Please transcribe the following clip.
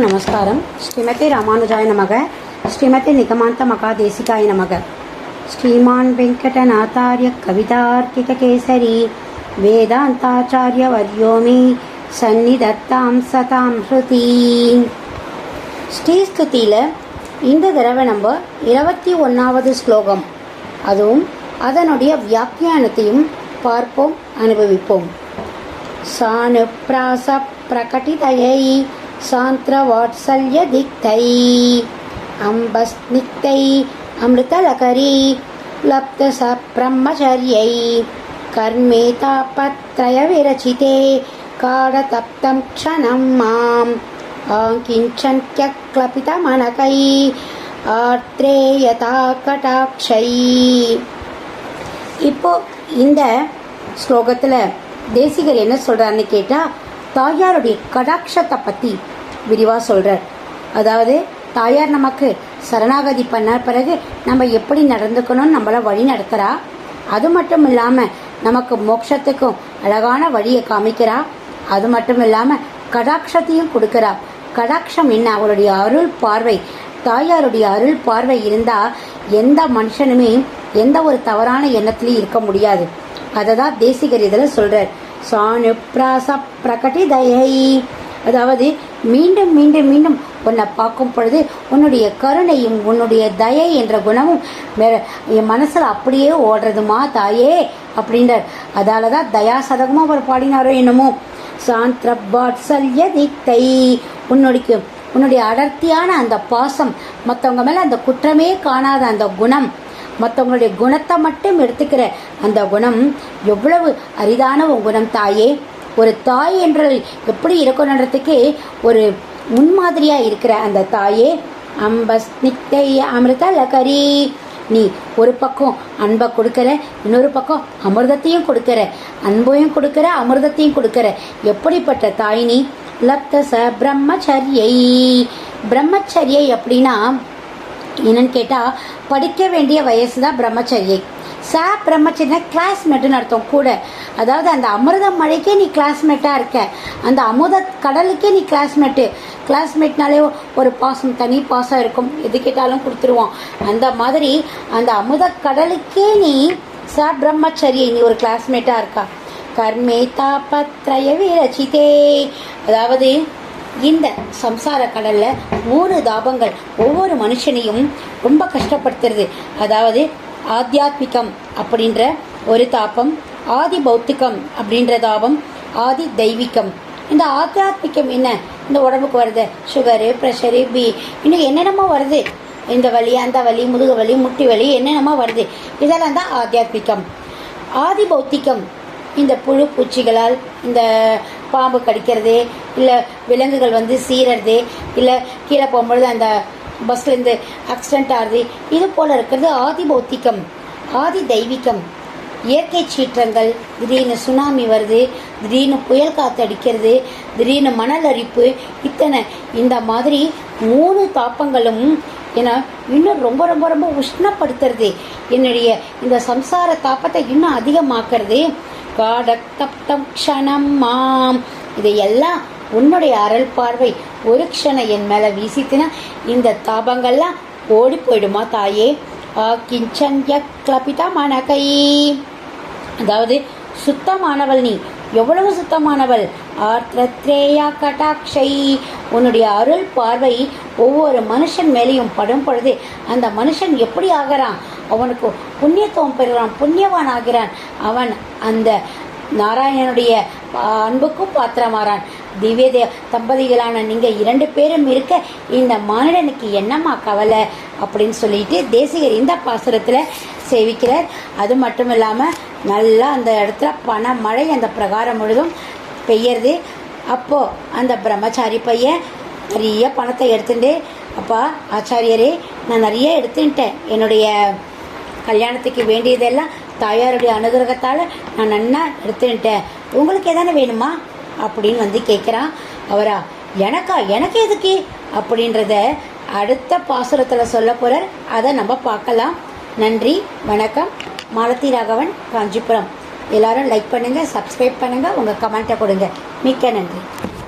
நமஸ்காரம். ஸ்ரீமதி ராமானுஜாய நமக. ஸ்ரீமதி நிகமாந்த மகாதேசிகாய நமக. ஸ்ரீமான் வெங்கடநாத்தாரிய கவிதார்த்திக கேசரி. வேதாந்தாச்சாரிய வரியோமி. சந்நிதத்தாம் சதாம் ஹிருதி ஸ்ரீ ஸ்துதியில் இந்த தடவை நம்ம இருபத்தி ஒன்றாவது ஸ்லோகம். அதுவும் அதனுடைய வியாக்கியானத்தையும் பார்ப்போம் அனுபவிப்போம். சானுப்பிராச பிரகட்டிதையை सान्त्रवात्सल्यदिक्तै अम्बस्निग्धै अमृतलकरी लब्धसब्रह्मचर्यै कर्मेतापत्रयविरचिते काडतप्तं क्षणं माम् आङ्किञ्चन्त्यक्लपितमनकै ஆத்ரேயதா கடாட்சை இப்போ இந்த ஸ்லோகத்தில் தேசிகர் என்ன சொல்கிறாருன்னு கேட்டால் தாயாருடைய கடாட்சத்தை பற்றி விரிவாக சொல்கிறார் அதாவது தாயார் நமக்கு சரணாகதி பண்ண பிறகு நம்ம எப்படி நடந்துக்கணும்னு நம்மளை வழி நடத்துகிறா அது மட்டும் இல்லாமல் நமக்கு மோட்சத்துக்கும் அழகான வழியை காமிக்கிறா. அது மட்டும் இல்லாமல் கடாட்சத்தையும் கொடுக்குறா. கடாட்சம் என்ன? அவளுடைய அருள் பார்வை. தாயாருடைய அருள் பார்வை இருந்தால் எந்த மனுஷனுமே எந்த ஒரு தவறான எண்ணத்திலையும் இருக்க முடியாது. அதை தான் தேசிகர் இதில் சொல்கிறார் சாணு பிராச பிரகட்டிதயை அதாவது மீண்டும் மீண்டும் மீண்டும் உன்னை பார்க்கும் பொழுது உன்னுடைய கருணையும் உன்னுடைய தயை என்ற குணமும் என் மனசில் அப்படியே ஓடுறதுமா தாயே? அப்படின்றார். அதால தான் தயா சதகமும் அவர் பாடினாரோ என்னமோ சாந்திரபாட்சல்ய தீக்தை உன்னுடைய உன்னுடைய அடர்த்தியான அந்த பாசம் மற்றவங்க மேலே அந்த குற்றமே காணாத அந்த குணம் மற்றவங்களுடைய குணத்தை மட்டும் எடுத்துக்கிற அந்த குணம் எவ்வளவு அரிதான உன் குணம் தாயே? ஒரு தாய் என்ற எப்படி இருக்கணுன்றதுக்கு ஒரு முன்மாதிரியாக இருக்கிற அந்த தாயே? அம்பஸ்னிக்தை அமிர்த லகரி. நீ ஒரு பக்கம் அன்பை கொடுக்கற இன்னொரு பக்கம் அமிர்தத்தையும் கொடுக்கற அன்பையும் கொடுக்கற அமிர்தத்தையும் கொடுக்கற. எப்படிப்பட்ட தாய் நீ? லப்தச பிரம்மச்சரியை. பிரம்மச்சரியை அப்படின்னா என்னன்னு கேட்டால் படிக்க வேண்டிய வயசு தான் பிரம்மச்சரியை. சா பிரம்மச்சரியா கிளாஸ்மேட்டுன்னு அர்த்தம் கூட. அதாவது அந்த அமிர்த மழைக்கே நீ கிளாஸ்மேட்டாக இருக்க. அந்த அமுத கடலுக்கே நீ கிளாஸ்மேட்டு கிளாஸ்மேட்னாலே ஒரு பாசம் தனி பாசம் இருக்கும். எது கேட்டாலும் கொடுத்துருவோம். அந்த மாதிரி அந்த அமுத கடலுக்கே நீ சா பிரம்மச்சரியை நீ ஒரு கிளாஸ்மேட்டாக இருக்கா? கர்மேதா பத்ரய விரச்சிதே. அதாவது இந்த சம்சார கடல்ல மூணு தாபங்கள் ஒவ்வொரு மனுஷனையும் ரொம்ப கஷ்டப்படுத்துறது. அதாவது ஆத்தியாத்மிகம் அப்படின்ற ஒரு தாபம் ஆதி பௌத்திகம் அப்படின்ற தாபம் ஆதி தெய்வீகம். இந்த ஆத்தியாத்மிகம் என்ன? இந்த உடம்புக்கு வருது. சுகரு ப்ரெஷரு பி இன்னும் என்னென்னமோ வருது. இந்த வலி அந்த வலி முதுகு வலி முட்டி வலி என்னென்னமோ வருது. இதெல்லாம் தான் ஆத்தியாத்மிகம். ஆதி பௌத்திகம் இந்த புழு பூச்சிகளால் இந்த பாம்பு கடிக்கிறது இல்லை விலங்குகள் வந்து சீரறது இல்லை கீழே போகும்பொழுது அந்த பஸ்லேருந்து ஆக்சிடென்ட் ஆகுது இது போல் இருக்கிறது ஆதி பௌத்திகம் ஆதி தெய்வீகம் இயற்கை சீற்றங்கள் திடீர்னு சுனாமி வருது திடீர்னு புயல் காற்று அடிக்கிறது திடீர்னு மணல் அரிப்பு இத்தனை. இந்த மாதிரி மூணு தாப்பங்களும் ஏன்னா இன்னும் ரொம்ப ரொம்ப ரொம்ப உஷ்ணப்படுத்துறது. என்னுடைய இந்த சம்சார தாப்பத்தை இன்னும் அதிகமாக்குறது காடத்தப்தம் க்ஷணம் மாம். இதையெல்லாம் உன்னுடைய அருள் பார்வை ஒரு க்ஷணம் என் மேலே வீசித்தினா இந்த தாபங்கள்லாம் ஓடி போயிடுமா தாயே? ஆ கிஞ்சன்ய கிளபிதா மனகை. அதாவது சுத்தமானவள் நீ. எவ்வளவு சுத்தமானவள்? ஆர்த்ரத்ரேயா கட்டாட்சை. உன்னுடைய அருள் பார்வை ஒவ்வொரு மனுஷன் மேலேயும் படும் பொழுது அந்த மனுஷன் எப்படி ஆகிறான்? அவனுக்கு புண்ணியத்துவம் பெறுகிறான் புண்ணியவான் ஆகிறான் அவன் அந்த நாராயணனுடைய அன்புக்கும் பாத்திரமாறான். திவ்ய தே தம்பதிகளான நீங்கள் இரண்டு பேரும் இருக்க இந்த மானிடனுக்கு என்னம்மா கவலை அப்படின்னு சொல்லிட்டு தேசிகர் இந்த பாசுரத்தில் சேவிக்கிறார். அது மட்டும் இல்லாமல் நல்லா அந்த இடத்துல பண மழை அந்த பிரகாரம் முழுதும் பெய்யறது. அப்போது அந்த பிரம்மச்சாரி பையன் நிறைய பணத்தை எடுத்துட்டு அப்பா ஆச்சாரியரே நான் நிறைய எடுத்துட்டேன் என்னுடைய கல்யாணத்துக்கு வேண்டியதெல்லாம் தாயாருடைய அனுகிரகத்தால் நான் நன்னா எடுத்துட்டேன் உங்களுக்கு எதானே வேணுமா? அப்படின்னு வந்து கேட்குறான் அவரா எனக்கா? எனக்கு எதுக்கு? அப்படின்றத அடுத்த பாசுரத்தில் சொல்ல போகிறார் அதை நம்ம பார்க்கலாம். நன்றி வணக்கம். மாலதி ராகவன் காஞ்சிபுரம். எல்லாரும் லைக் பண்ணுங்கள் சப்ஸ்கிரைப் பண்ணுங்கள் உங்கள் கமெண்ட்டை கொடுங்க. மிக்க நன்றி.